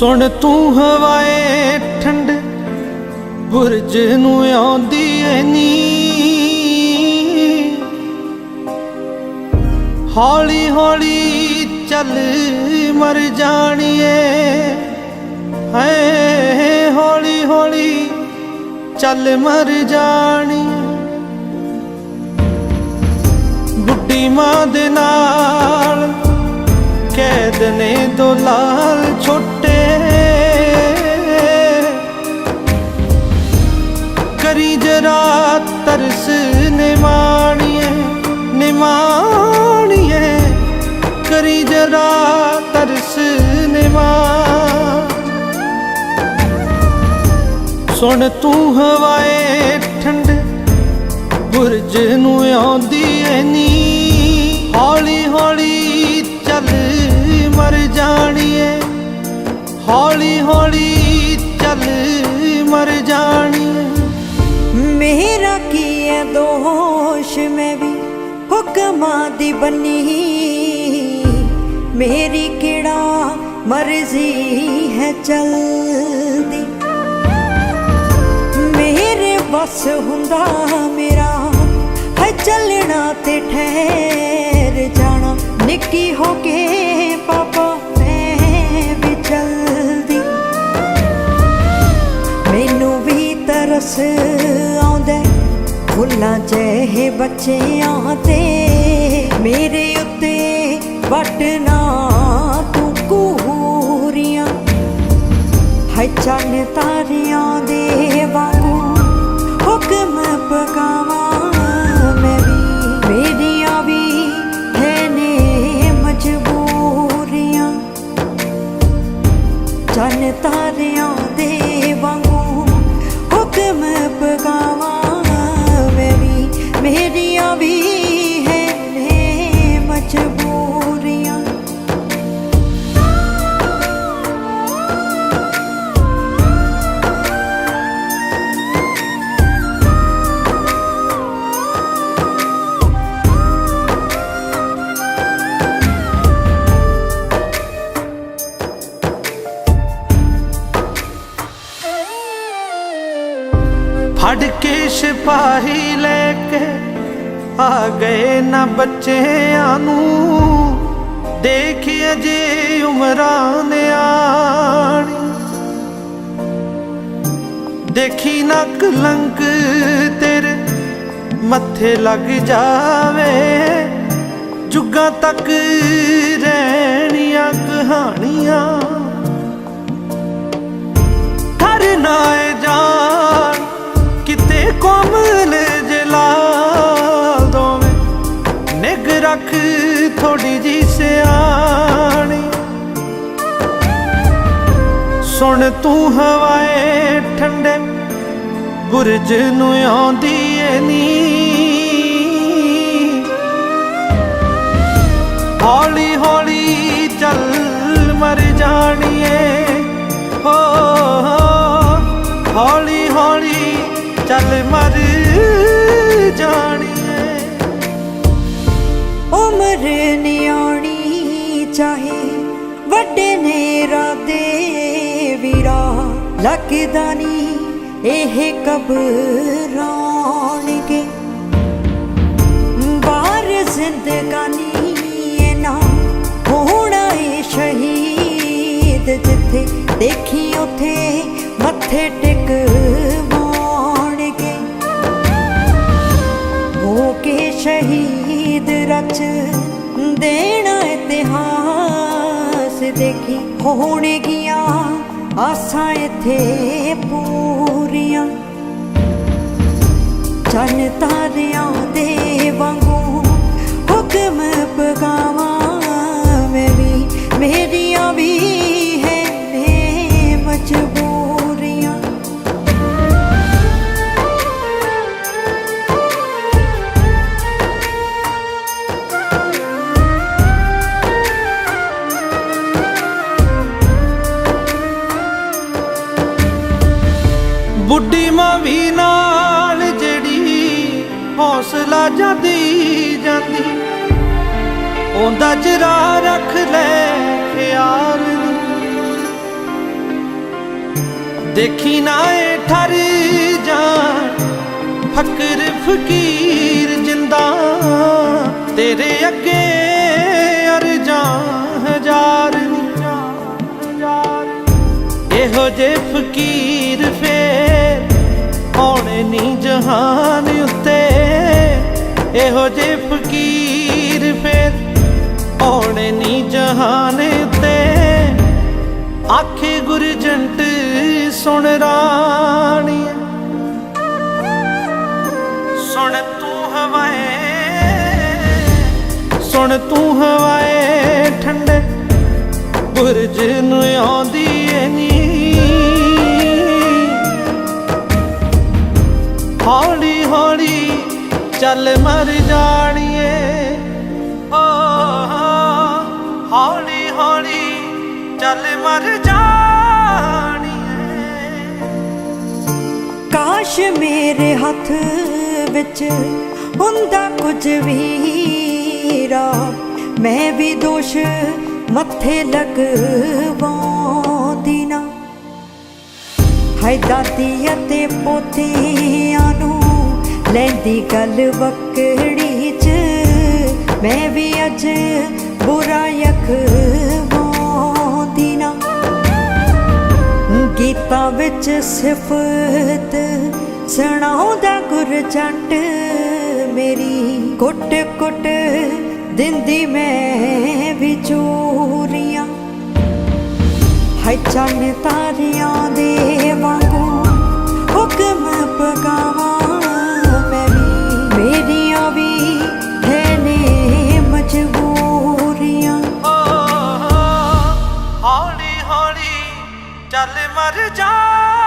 ਸੁਣ ਤੂੰ ਹਵਾਏ ਠੰਡ, ਬੁਰਜ ਨੂੰ ਆਉਂਦੀ ਏ ਨੀ ਹੌਲੀ ਹੌਲੀ ਚੱਲ ਮਰ ਜਾਣੀਏ, ਹੈ, ਹੌਲੀ ਹੌਲੀ ਚੱਲ ਮਰ ਜਾਣੀ। ਬੁੱਢੀ ਮਾਂ ਦੇ ਨਾਲ ਕੈਦ ਨੇ ਦੋ ਲਾਲ ਛੋਟੇ ਤਰਸ ਨਿਮਾਣੀਏ ਨਿਮਾਣੀਏ। ਕਰੀ ਜਰਾ ਤਰਸ ਨਿਮਾਣ। ਸੁਣ ਤੂੰ ਹਵਾਏ ਠੰਡ, ਬੁਰਜ ਨੂੰ ਆਉਂਦੀ ਏ ਨੀ ਹੌਲੀ ਹੌਲੀ ਚੱਲ ਮਰ ਜਾਣੀਏ ਹੌਲੀ ਹੌਲੀ ਚੱਲ ਮਰ ਜਾਣੀਏ। ਮੇਰਾ ਕੀ ਦੋਸ਼ ਮੈਂ ਵੀ ਹੁਕਮਾਂ ਦੀ ਬੰਨੀ। ਮੇਰੀ ਕਿਹੜਾ ਮਰਜ਼ੀ ਹੈ ਚਲਦੀ। ਮੇਰੇ ਬਸ ਹੁੰਦਾ ਮੇਰਾ ਹੈ ਚੱਲਣਾ ਤੇ ਠਹਿਰ ਜਾਣਾ। ਨਿੱਕੀ ਹੋ ਕੇ ਪਾਪਾ ਬੱਚਿਆਂ ਤੇ ਮੇਰੇ ਉੱਤੇ ਵਟਣਾ ਤੂੰ ਕੂਰੀਆਂ। ਹੈ ਚੰਨ ਤਾਰਿਆਂ ਦੇ ਵਾਂਗੂ ਹੁਕਮ ਪਕਾਵਾਂ ਸਿਪਾਹੀ ਲੈ ਕੇ ਆ ਗਏ ਨਾ ਬੱਚਿਆਂ ਨੂੰ। ਦੇਖ ਅਜੇ ਉਮਰਾਂ ਨਿਆਣੀ ਦੇਖੀ ਨਾ ਕਲੰਕ ਤੇਰੇ ਮੱਥੇ ਲੱਗ ਜਾਵੇ। ਜੁਗਾਂ ਤੱਕ ਰਹਿਣੀਆਂ ਕਹਾਣੀਆਂ। ਘਰ ਨਾ ਏ ਜਾਣ। ਸੁਣ ਤੂੰ ਹਵਾਏ ਠੰਡੇ ਬੁਰਜ ਨੂੰ ਆਉਂਦੀ ਏ ਨੀ ਹੌਲੀ ਹੌਲੀ ਚੱਲ ਮਰ ਜਾਣੀਏ। ਲੱਗਦਾ ਨਹੀਂ ਇਹ ਕਬਰਾਣਗੇ ਬਾਹਰ ਜ਼ਿੰਦਗਾਨੀ ਇਹ ਨਾ ਹੋਣਾ ਏ ਸ਼ਹੀਦ। ਜਿੱਥੇ ਦੇਖੀ ਉਥੇ ਮੱਥੇ ਟਿਕਵਾਉਣਗੇ ਹੋ ਕੇ ਸ਼ਹੀਦ ਰਚ ਦੇਣਾ ਇਤਿਹਾਸ ਦੇਖੀ ਹੋਣਗੀਆਂ। ਆਸਾਂ ਇੱਥੇ ਪੂਰੀਆਂ। ਚੰਨ ਤਾਰਿਆਂ ਦੇ ਵਾਂਗੂ ਹੁਕਮ ਪਗਾਵਾਂ ਬੁੱਢੀ ਵੀ ਨਾਲ ਜਿਹੜੀ ਹੌਸਲਾ ਜਾਂਦੀ ਜਾਂਦੀ। ਉਹਦਾ ਜਰਾ ਰੱਖ ਲੈ ਖਿਆਲ ਨੀ। ਦੇਖੀ ਨਾ ਏ ਠਰ ਜਾਣ, ਫਕਰ ਫਕੀਰ ਜਿੰਦਾ। ਤੇਰੇ ਅੱਗੇ ਅਰਜਾਂ ਹਜ਼ਾਰ ਨੀ ਇਹੋ ਜੇ ਫਕੀਰ ਆਉਣੇ ਨੀ ਜਹਾਨ ਉੱਤੇ। ਇਹੋ ਜੇ ਫਕੀਰ ਫੇਰ ਆਉਣੇ ਨੀ ਜਹਾਨ ਉੱਤੇ। ਆਖੇ ਗੁਰਜੰਟ ਸੁਣ ਰਾਣੀ। ਸੁਣ ਤੂੰ ਹਵਾਏ, ਸੁਣ ਤੂੰ ਹਵਾਏ ਠੰਡੇ। ਬੁਰਜ ਨੂੰ ਆਉਂਦੀ ਹੌਲੀ ਹੌਲੀ ਚੱਲ ਮਰ ਜਾਣੀਏ। ਓ ਹੌਲੀ ਹੌਲੀ ਚੱਲ ਮਰ ਜਾਣੀਏ। ਕਾਸ਼ ਮੇਰੇ ਹੱਥ ਵਿੱਚ ਹੁੰਦਾ ਕੁਝ ਵੀਰਾ, ਮੈਂ ਵੀ ਦੋਸ਼ ਮੱਥੇ ਲਗਵਾਉਂਦੀ ਨਾ। ਹਾਏ ਦਾਦੀ ਅਤੇ ਪੋਤਿਆਂ ਨੂੰ ਲੈਂਦੀ ਗੱਲ ਬੱਕੜੀ ਚ ਮੈਂ ਵੀ ਅੱਜ ਬੁਰਾ ਯਖਵਾਉਂਦੀ ਨਾ। ਗੀਤਾਂ ਵਿੱਚ ਸਿਫਤ ਸੁਣਾਉਂਦਾ ਗੁਰਜੰਟ ਮੇਰੀ, ਕੁੱਟ ਕੁੱਟ ਦਿੰਦੀ ਮੈਂ ਵੀ ਚੋਰੀਆਂ। ਹਾਏ ਚੰਨ ਤਾਰਿਆਂ ਦੇ ਚੱਲ ਮਰ ਜਾ।